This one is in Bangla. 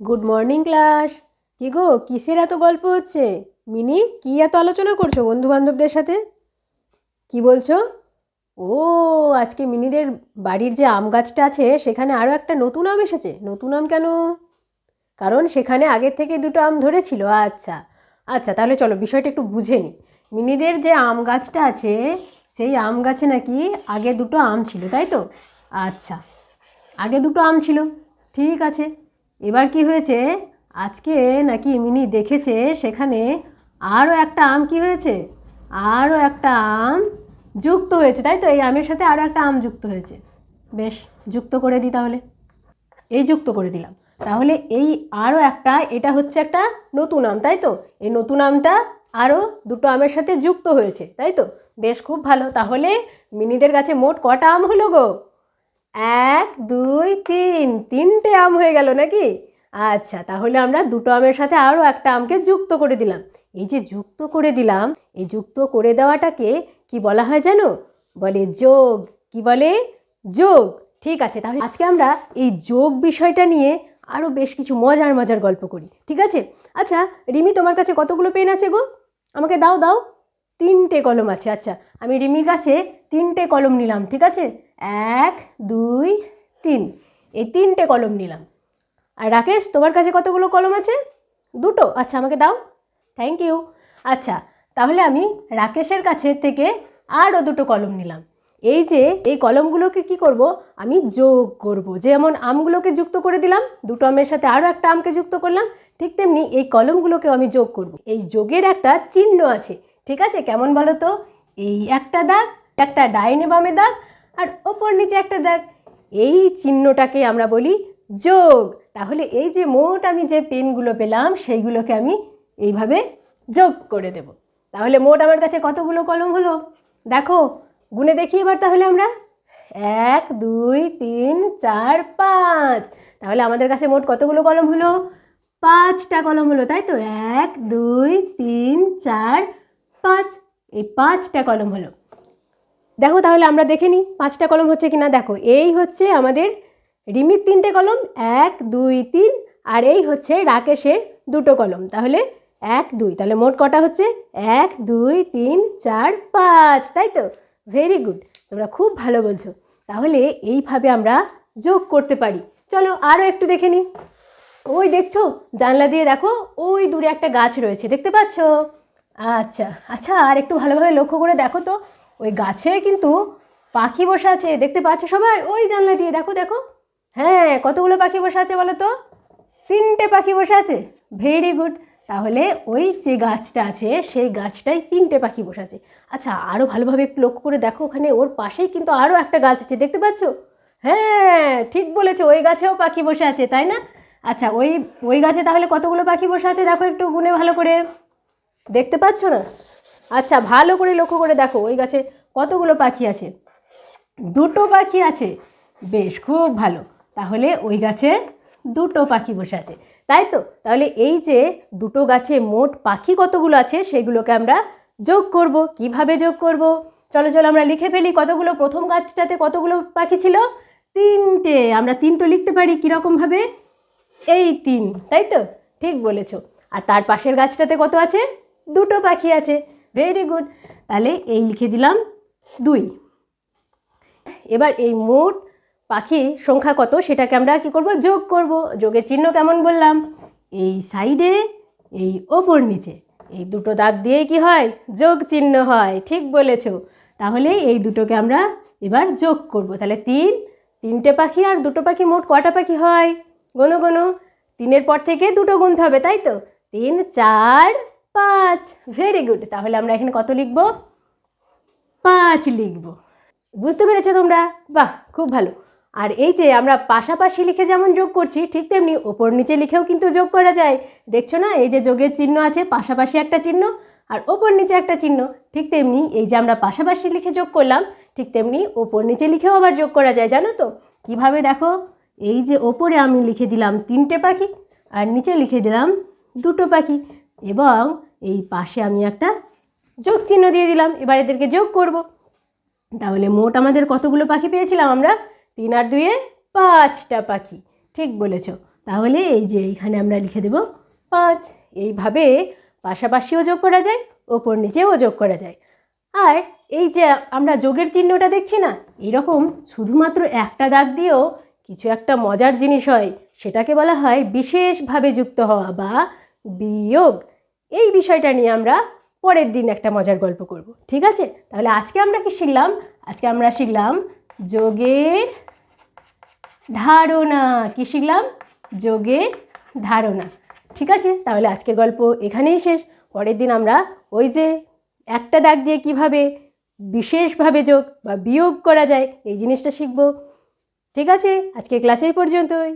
গুড মর্নিং ক্লাস কি গো, কিসের এত গল্প হচ্ছে? মিনি, কি এত আলোচনা করছ বন্ধু বান্ধবদের সাথে? কি বলছো? ও, আজকে মিনিদের বাড়ির যে আম গাছটা আছে, সেখানে আরও একটা নতুন আম এসেছে। নতুন আম কেন? কারণ সেখানে আগের থেকে দুটো আম ধরেছিল। আচ্ছা আচ্ছা তাহলে চলো বিষয়টা একটু বুঝে নিই মিনিদের যে আম গাছটা আছে, সেই আম গাছে নাকি আগে দুটো আম ছিল, তাই তো? আচ্ছা আগে দুটো আম ছিল। ঠিক আছে এবার কি হয়েছে? আজকে নাকি মিনি দেখেছে সেখানে আরও একটা আম কি হয়েছে? আরও একটা আম যুক্ত হয়েছে, তাই তো? এই আমের সাথে আরও একটা আম যুক্ত হয়েছে। বেশ, যুক্ত করে দিই তাহলে। এই যুক্ত করে দিলাম। তাহলে এই আরও একটা, এটা হচ্ছে একটা নতুন আম, তাই তো? এই নতুন আমটা আরও দুটো আমের সাথে যুক্ত হয়েছে, তাই তো? বেশ, খুব ভালো। তাহলে মিনিদের কাছে মোট কটা আম হলো গো? এক, দুই, তিন। তিনটে আম হয়ে গেল নাকি? আচ্ছা তাহলে আমরা দুটো আমের সাথে আরও একটা আমকে যুক্ত করে দিলাম। এই যে যুক্ত করে দিলাম, এই যুক্ত করে দেওয়াটাকে কি বলা হয় জানো বলে যোগ। কি বলে? যোগ। ঠিক আছে, তাহলে আজকে আমরা এই যোগ বিষয়টা নিয়ে আরও বেশ কিছু মজার মজার গল্প করি। ঠিক আছে? আচ্ছা রিমি, তোমার কাছে কতগুলো পেন আছে গো? আমাকে দাও দাও। তিনটে কলম আছে আচ্ছা। আমি রিমির কাছে তিনটে কলম নিলাম, ঠিক আছে? এক, দুই, তিন। এই তিনটে কলম নিলাম। আর রাকেশ, তোমার কাছে কতগুলো কলম আছে? দুটো। আচ্ছা আমাকে দাও। থ্যাংক ইউ আচ্ছা তাহলে আমি রাকেশের কাছে থেকে আরও দুটো কলম নিলাম। এই যে, এই কলমগুলোকে কি করব? আমি যোগ করব। যেমন আমগুলোকে যুক্ত করে দিলাম, দুটো আমের সাথে আরও একটা আমকে যুক্ত করলাম, ঠিক তেমনি এই কলমগুলোকেও আমি যোগ করব। এই যোগের একটা চিহ্ন আছে, ঠিক আছে? কেমন বলো তো? এই একটা দাগ, একটা ডাইনে বামে দাগ আর ওপর নিচে একটা দাগ এই চিহ্নটাকে আমরা বলি যোগ। তাহলে এই যে মোট আমি যে পেনগুলো পেলাম, সেইগুলোকে আমি এইভাবে যোগ করে দেব। তাহলে মোট আমার কাছে কতগুলো কলম হলো? দেখো, গুনে দেখি এবার তাহলে আমরা। এক, দুই, তিন, চার, পাঁচ। তাহলে আমাদের কাছে মোট কতগুলো কলম হলো? পাঁচটা কলম হলো, তাই তো? এক, দুই, তিন, চার, পাঁচ। এই পাঁচটা কলম হলো। দেখো তাহলে আমরা দেখে নিই পাঁচটা কলম হচ্ছে কি না দেখো, এই হচ্ছে আমাদের রিমির তিনটে কলম, এক, দুই, তিন, আর এই হচ্ছে রাকেশের দুটো কলম। তাহলে এক, দুই, তাহলে মোট কটা হচ্ছে? এক, দুই, তিন, চার, পাঁচ, তাই তো? ভেরি গুড তোমরা খুব ভালো বলছো। তাহলে এইভাবে আমরা যোগ করতে পারি। চলো আরও একটু দেখে নিই। ওই দেখছ, জানলা দিয়ে দেখো, ওই দূরে একটা গাছ রয়েছে, দেখতে পাচ্ছ? আচ্ছা আচ্ছা আর একটু ভালোভাবে লক্ষ্য করে দেখো তো ওই গাছে কিন্তু পাখি বসে আছে, দেখতে পাচ্ছ সবাই? ওই জানলা দিয়ে, দেখো দেখো। হ্যাঁ কতগুলো পাখি বসে আছে বলো তো? তিনটে পাখি বসে আছে। ভেরি গুড তাহলে ওই যে গাছটা আছে, সেই গাছটায় তিনটে পাখি বসে আছে। আচ্ছা আরও ভালোভাবে একটু লক্ষ্য করে দেখো, ওখানে ওর পাশেই কিন্তু আরও একটা গাছ আছে, দেখতে পাচ্ছ? হ্যাঁ ঠিক বলেছ, ওই গাছেও পাখি বসে আছে, তাই না? আচ্ছা ওই ওই গাছে তাহলে কতগুলো পাখি বসে আছে? দেখো একটু গুনে ভালো করে। দেখতে পাচ্ছ না? আচ্ছা ভালো করে লক্ষ্য করে দেখো, ওই গাছে কতগুলো পাখি আছে? দুটো পাখি আছে। বেশ, খুব ভালো। তাহলে ওই গাছে দুটো পাখি বসে আছে। তাই তো? তাহলে এই যে দুটো গাছে মোট পাখি কতগুলো আছে, সেগুলোকে আমরা যোগ করব। কীভাবে যোগ করব? চলো চলো, আমরা লিখে ফেলি কতগুলো প্রথম গাছটাতে কতগুলো পাখি ছিল? তিনটে। আমরা তিন তো লিখতে পারি কীরকমভাবে? এই তিন, তাই তো? ঠিক বলেছ। আর তার পাশের গাছটাতে কত আছে? দুটো পাখি আছে। ভেরি গুড তাহলে এই লিখে দিলাম দুই। এবার এই মোট পাখি সংখ্যা কত? সেটাকে আমরা কি করব? যোগ করব। যোগের চিহ্ন কেমন বললাম? এই সাইডে, এই ওপর নিচে। এই দুটো দাগ দিয়ে কি হয়? যোগ চিহ্ন হয়। ঠিক বলেছ। তাহলে এই দুটোকে আমরা এবার যোগ করব। তাহলে তিন, তিনটে পাখি আর দুটো পাখি মোট কটা পাখি হয়? গোনো গোনো তিনের পর থেকে দুটো গুনতে হবে, তাই তো? তিন, চার পাঁচ ভেরি গুড তাহলে আমরা এখানে কত লিখব? পাঁচ লিখব। বুঝতে পেরেছ তোমরা? বাহ, খুব ভালো। আর এই যে আমরা পাশাপাশি লিখে যেমন যোগ করছি, ঠিক তেমনি ওপর নিচে লিখেও কিন্তু যোগ করা যায়। দেখছ না? এই যে যোগের চিহ্ন আছে, পাশাপাশি একটা চিহ্ন, আর ওপর নিচে একটা চিহ্ন, ঠিক তেমনি এই যে আমরা পাশাপাশি লিখে যোগ করলাম, ঠিক তেমনি ওপর নিচে লিখেও আবার যোগ করা যায়, জানো তো? কীভাবে দেখো? এই যে ওপরে আমি লিখে দিলাম তিনটে পাখি, আর নিচে লিখে দিলাম দুটো পাখি, এবং এই পাশে আমি একটা যোগ চিহ্ন দিয়ে দিলাম। এবার এদেরকে যোগ করব। তাহলে মোট আমাদের কতগুলো পাখি পেয়েছিলাম আমরা? তিন আর দুয়ে পাঁচটা পাখি। ঠিক বলেছ। তাহলে এই যে এইখানে আমরা লিখে দেব পাঁচ। এইভাবে পাশাপাশিও যোগ করা যায়, ওপর নিচেও যোগ করা যায়। আর এই যে আমরা যোগের চিহ্নটা দেখছি না, এরকম শুধুমাত্র একটা দাগ দিয়েও কিছু একটা মজার জিনিস হয়, সেটাকে বলা হয় বিশেষভাবে যুক্ত হওয়া বা বিয়োগ। এই বিষয়টা নিয়ে আমরা পরের দিন একটা মজার গল্প করব, ঠিক আছে? তাহলে আজকে আমরা কি শিখলাম? আজকে আমরা শিখলাম যোগের ধারণা। কি শিখলাম? যোগের ধারণা, ঠিক আছে? তাহলে আজকের গল্প এখানেই শেষ। পরের দিন আমরা ওই যে একটা দাগ দিয়ে কীভাবে বিশেষভাবে যোগ বা বিয়োগ করা যায়, এই জিনিসটা শিখব, ঠিক আছে? আজকের ক্লাস এই পর্যন্তই।